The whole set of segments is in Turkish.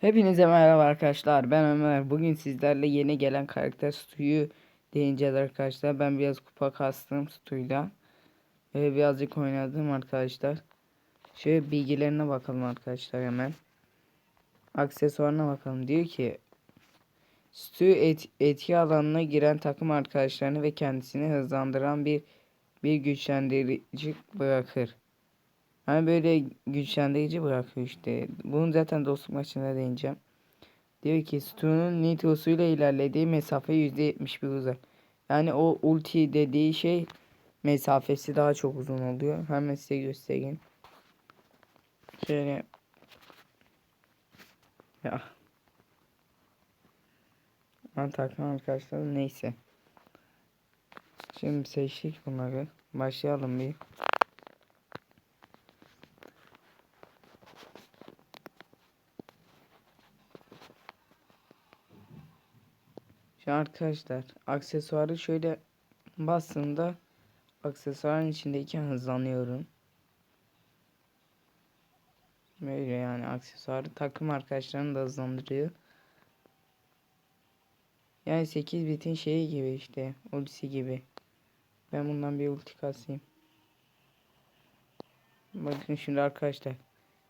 Hepinize merhaba arkadaşlar. Ben Ömer. Bugün sizlerle yeni gelen karakter Stu'yu deneyeceğiz arkadaşlar. Ben biraz kupa kastım Stu'yla. Ee, birazcık oynadım arkadaşlar. Şöyle bilgilerine bakalım arkadaşlar hemen. Aksesuarına bakalım. Diyor ki Stu et, etki alanına giren takım arkadaşlarını ve kendisini hızlandıran bir bir güçlendirici bırakır. Hani böyle güçlendirici bırakıyor işte. Bunu zaten dostluk maçında değineceğim. Diyor ki Stu'nun Nitro ile ilerlediği mesafe %71 uzak. Yani o ulti dediği şey mesafesi daha çok uzun oluyor. Hemen size göstereyim. Şöyle ya Antakya arkadaşlar neyse. Şimdi seçtik bunları. Başlayalım bir. Şu arkadaşlar aksesuarı şöyle bastığımda aksesuarın içindeyken hızlanıyorum. Böyle yani aksesuarı takım arkadaşlarını da hızlandırıyor. Yani 8 bitin şeyi gibi işte ultisi gibi. Ben bundan bir ulti kasayım. Bakın şimdi arkadaşlar.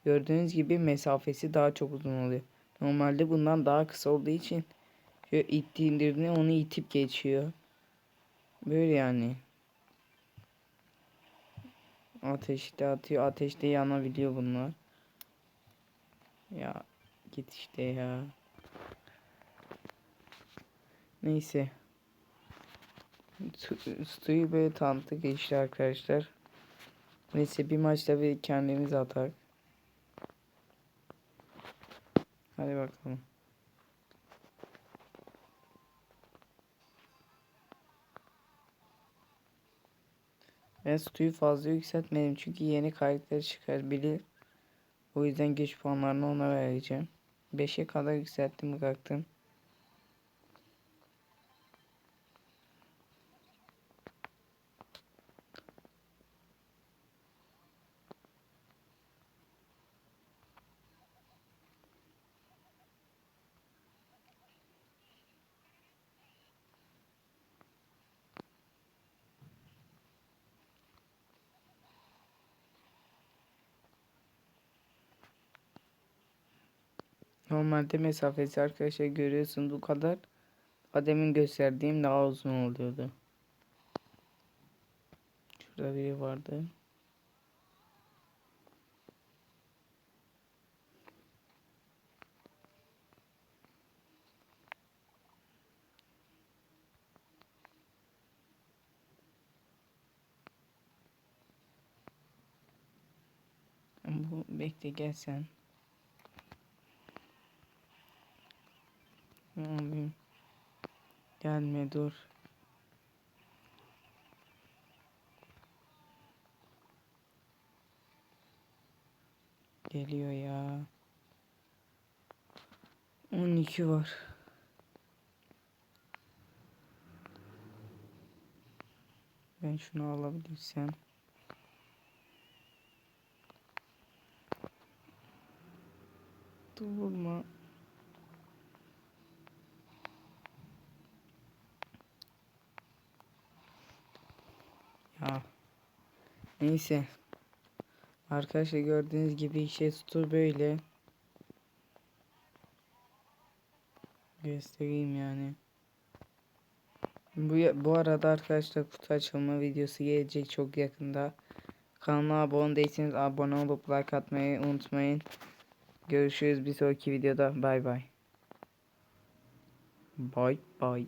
Gördüğünüz gibi mesafesi daha çok uzun oluyor. Normalde bundan daha kısa olduğu için Şöyle ittiğindirdiğinde onu itip geçiyor. Böyle yani. Ateşte atıyor. Ateşte yanabiliyor bunlar. Ya git işte ya. Neyse. Stu'yu böyle tanıttık işte arkadaşlar. Neyse bir maçta bir kendimiz atar. Hadi bakalım. Ben Stu'yu fazla yükseltmedim çünkü yeni karakter çıkabilir. O yüzden güç puanlarını ona vereceğim. 5'e kadar yükselttim bıraktım. Normalde mesafesi arkadaşlar görüyorsunuz bu kadar. Ademin gösterdiğim daha uzun oluyordu. Şurada biri vardı. Bu bekle gel Gelme dur. Geliyor ya. 12 var. Ben şunu alabilirsem. Durma. Ya. Neyse. Arkadaşlar gördüğünüz gibi işe tutur böyle. Göstereyim yani. Bu, bu arada arkadaşlar kutu açılma videosu gelecek çok yakında. Kanalıma abone değilseniz abone olup like atmayı unutmayın. Görüşürüz bir sonraki videoda. Bay bay. Bay bay.